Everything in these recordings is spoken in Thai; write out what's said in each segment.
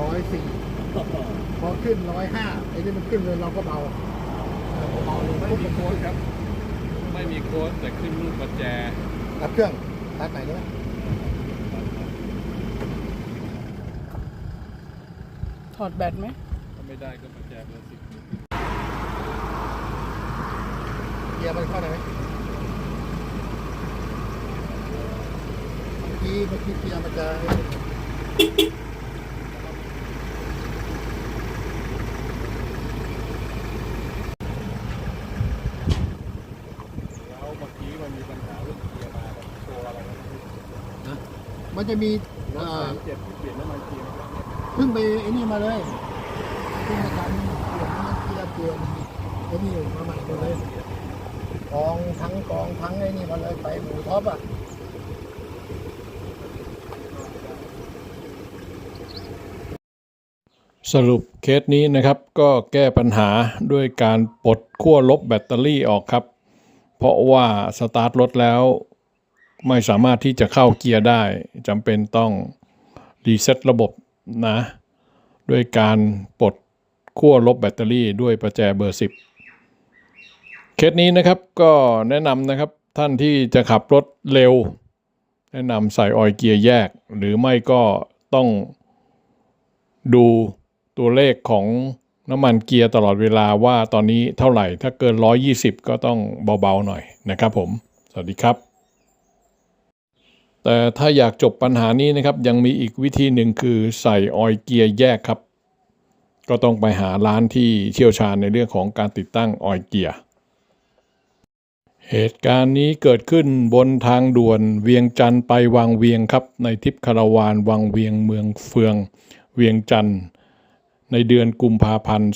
ร้อยสี่พอขึ้นร้อยห้าไอ้นี่มันขึ้นเลยเราก็เบาเบาไม่มีโค้ดครับ ไม่มีโค้ดแต่ขึ้นรูปประแจรับเครื่องรัดไหนเนี่ยถอดแบตไหมถ้าไม่ได้ก็ประแจเบอร์สิเกียร์มันเข้าได้ไหม กี้เมื่อกี้เกียร์มันจะแล้วเมื่อกี้มันมีปัญหาเรื่องเกียร์มาแบบโชว์อะไรกันไม่รู้มันจะมีรถเอ่อเจ็ดที่เปลี่ยนน้ำมันเกียร์เพิ่งไปไอ้นี่มาเลยเพิ่งมาทำเปลี่ยนน้ำมันเกียร์เปลี่ยนไอ้นี่มาใหม่หมดเลยกองทั้งกองทั้งไอ้นี่มาเลยไปหมูท็อปอะ สรุปเคสนี้นะครับก็แก้ปัญหาด้วยการปลดขั้วลบแบตเตอรี่ออกครับ เพราะว่าสตาร์ทรถแล้ว ไม่สามารถที่จะเข้าเกียร์ได้จำเป็นต้องรีเซ็ตระบบนะ ด้วยการปลดขั้วลบแบตเตอรี่ด้วยประแจเบอร์ 10 เคสนี้นะครับก็แนะนำนะครับท่านที่จะขับรถเร็ว แนะนำใส่ออยล์เกียร์แยก หรือไม่ก็ต้องดู ตัวเลขของน้ำมันเกียร์ตลอดเวลาว่าตอนนี้เท่าไหร่ ถ้าเกิน 120 ก็ต้องเบาๆหน่อยนะครับผม สวัสดีครับ แต่ถ้าอยากจบปัญหานี้นะครับ ยังมีอีกวิธีหนึ่งคือใส่ออยเกียร์แยกครับ ก็ต้องไปหาร้านที่เชี่ยวชาญในเรื่องของการติดตั้งออยเกียร์เหตุการณ์นี้เกิดขึ้นบนทางด่วนเวียงจันทร์ไปวังเวียงครับ ในทริปคาราวานวังเวียงเมืองเฟือง เวียงจันทร์ ในเดือนกุมภาพันธ์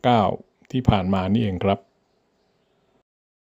2569 ที่ผ่านมานี่เองครับ